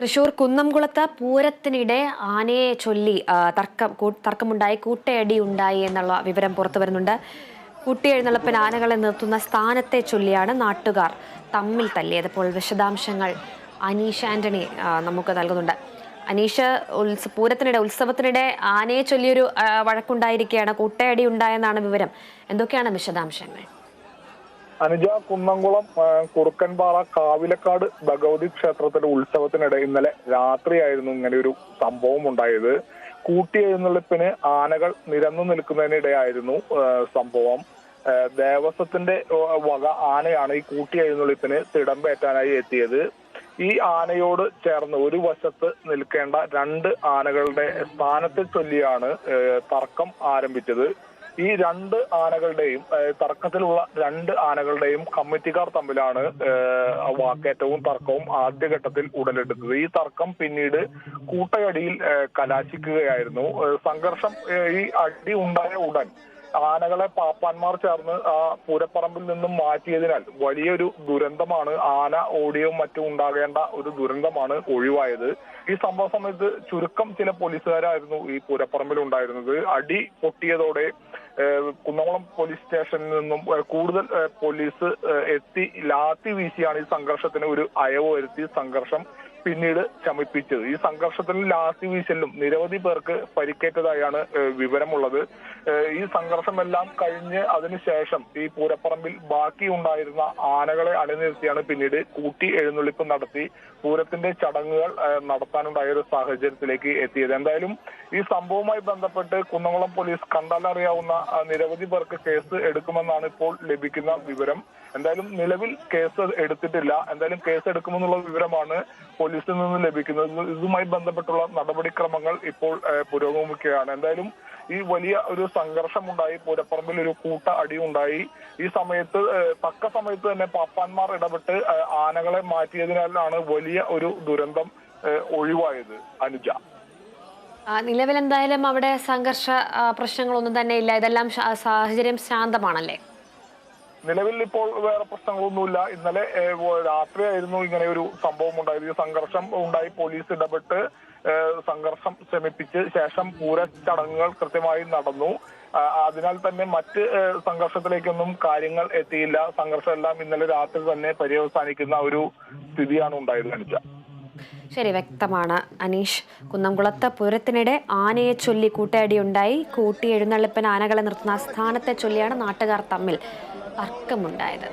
തൃശൂർ കുന്നംകുളത്ത് പൂരത്തിനിടെ ആനയെ ചൊല്ലി തർക്കം തർക്കമുണ്ടായി കൂട്ടയടി ഉണ്ടായി എന്നുള്ള വിവരം പുറത്തു വരുന്നുണ്ട്. കൂട്ടിയെഴുന്നള്ളപ്പിന് ആനകളെ നിർത്തുന്ന സ്ഥാനത്തെ ചൊല്ലിയാണ് നാട്ടുകാർ തമ്മിൽ തല്ലിയത്. അപ്പോൾ വിശദാംശങ്ങൾ അനീഷ് ആന്റണി നമുക്ക് നൽകുന്നുണ്ട്. അനീഷ് ഉത്സ പൂരത്തിനിടെ ഉത്സവത്തിനിടെ ആനയെ ചൊല്ലിയൊരു വഴക്കുണ്ടായിരിക്കുകയാണ്. കൂട്ടയടി ഉണ്ടായെന്നാണ് വിവരം. എന്തൊക്കെയാണ് വിശദാംശങ്ങൾ? അനുജ കുന്നംകുളം കുറുക്കൻപാറ കാവിലക്കാട് ഭഗവതി ക്ഷേത്രത്തിലെ ഉത്സവത്തിനിടെ ഇന്നലെ രാത്രിയായിരുന്നു ഇങ്ങനെ ഒരു സംഭവം ഉണ്ടായത്. കൂട്ടി എഴുന്നള്ളിപ്പിന് ആനകൾ നിരന്നു നിൽക്കുന്നതിനിടെയായിരുന്നു സംഭവം. ദേവസ്വത്തിന്റെ വക ആനയാണ് ഈ കൂട്ടി എഴുന്നള്ളിപ്പിന് തിടമ്പേറ്റാനായി എത്തിയത്. ഈ ആനയോട് ചേർന്ന് ഒരു വശത്ത് നിൽക്കേണ്ട രണ്ട് ആനകളുടെ സ്ഥാനത്തെ ചൊല്ലിയാണ് തർക്കം ആരംഭിച്ചത്. ഈ രണ്ട് ആനകളുടെയും തർക്കത്തിലുള്ള രണ്ട് ആനകളുടെയും കമ്മിറ്റിക്കാർ തമ്മിലാണ് വാക്കേറ്റവും തർക്കവും ആദ്യഘട്ടത്തിൽ ഉടലെടുത്തത്. ഈ തർക്കം പിന്നീട് കൂട്ടയടിയിൽ കലാശിക്കുകയായിരുന്നു. സംഘർഷം ഈ അടി ഉണ്ടായ ഉടൻ ആനകളെ പാപ്പാന്മാർ ചേർന്ന് ആ പൂരപ്പറമ്പിൽ നിന്നും മാറ്റിയതിനാൽ വലിയൊരു ദുരന്തമാണ് ആന ഓടിയും മറ്റും ഉണ്ടാകേണ്ട ഒരു ദുരന്തമാണ് ഒഴിവായത്. ഈ സംഭവ സമയത്ത് ചുരുക്കം ചില പോലീസുകാരായിരുന്നു ഈ പൂരപ്പറമ്പിൽ ഉണ്ടായിരുന്നത്. അടി പൊട്ടിയതോടെ കുന്നംകുളം പോലീസ് സ്റ്റേഷനിൽ നിന്നും കൂടുതൽ പോലീസ് എത്തി ലാത്തി വീശിയാണ് ഈ സംഘർഷത്തിന് ഒരു അയവ് വരുത്തി. സംഘർഷം പിന്നീട് ശമിപ്പിച്ചത്. ഈ സംഘർഷത്തിൽ ലാത്തി വീശലിലും നിരവധി പേർക്ക് പരിക്കേറ്റതായാണ് വിവരമുള്ളത്. ഈ സംഘർഷമെല്ലാം കഴിഞ്ഞ് അതിനുശേഷം ഈ പൂരപ്പറമ്പിൽ ബാക്കിയുണ്ടായിരുന്ന ആനകളെ അണിനിരത്തിയാണ് പിന്നീട് കൂട്ടി എഴുന്നള്ളിപ്പ് നടത്തി പൂരത്തിന്റെ ചടങ്ങുകൾ നടത്താനുണ്ടായ ഒരു സാഹചര്യത്തിലേക്ക് എത്തിയത്. എന്തായാലും ഈ സംഭവവുമായി ബന്ധപ്പെട്ട് കുന്നംകുളം പോലീസ് കണ്ടാലറിയാവുന്ന നിരവധി പേർക്ക് കേസ് എടുക്കുമെന്നാണ് ഇപ്പോൾ ലഭിക്കുന്ന വിവരം. എന്തായാലും നിലവിൽ കേസ് എടുത്തിട്ടില്ല. എന്തായാലും കേസ് എടുക്കുമെന്നുള്ള വിവരമാണ് പോലീസിൽ നിന്ന് ലഭിക്കുന്നത് ഇതുമായി ബന്ധപ്പെട്ടുള്ള നടപടിക്രമങ്ങൾ ഇപ്പോൾ പുരോഗമിക്കുകയാണ്. എന്തായാലും ഈ വലിയ ഒരു സംഘർഷമുണ്ടായി പൂരപ്പറമ്പിൽ ഒരു കൂട്ട അടി ഉണ്ടായി. ഈ സമയത്ത് തക്ക സമയത്ത് തന്നെ പാപ്പാന്മാർ ഇടപെട്ട് ആനകളെ മാറ്റിയതിനാലാണ് വലിയ ഒരു ദുരന്തം ഒഴിവായത് അനുജ. നിലവിൽ എന്തായാലും അവിടെ സംഘർഷ പ്രശ്നങ്ങളൊന്നും തന്നെ ഇല്ല. ഇതെല്ലാം സാഹചര്യം ശാന്തമാണല്ലേ? നിലവിൽ ഇപ്പോൾ വേറെ പ്രശ്നങ്ങളൊന്നുമില്ല. ഇന്നലെ രാത്രിയായിരുന്നു ഇങ്ങനെ ഒരു സംഭവം ഉണ്ടായത്. സംഘർഷം ഉണ്ടായി പോലീസ് ഇടപെട്ട് സംഘർഷം ശമിപ്പിച്ച് ശേഷം പൂര ചടങ്ങുകൾ കൃത്യമായി നടന്നു. അതിനാൽ തന്നെ മറ്റ് സംഘർഷത്തിലേക്കൊന്നും കാര്യങ്ങൾ എത്തിയില്ല. സംഘർഷമെല്ലാം ഇന്നലെ രാത്രി തന്നെ പര്യവസാനിക്കുന്ന ഒരു സ്ഥിതിയാണ് ഉണ്ടായത് അനുജ ശരി വ്യക്തമാണ്. അനീഷ് കുന്നംകുളത്ത് പൂരത്തിനിടെ ആനയെ ചൊല്ലി കൂട്ടയടിയുണ്ടായി കൂട്ടി എഴുന്നള്ളിപ്പിന് ആനകളെ നിർത്തുന്ന സ്ഥാനത്തെ ചൊല്ലിയാണ് നാട്ടുകാർ തമ്മിൽ തർക്കമുണ്ടായത്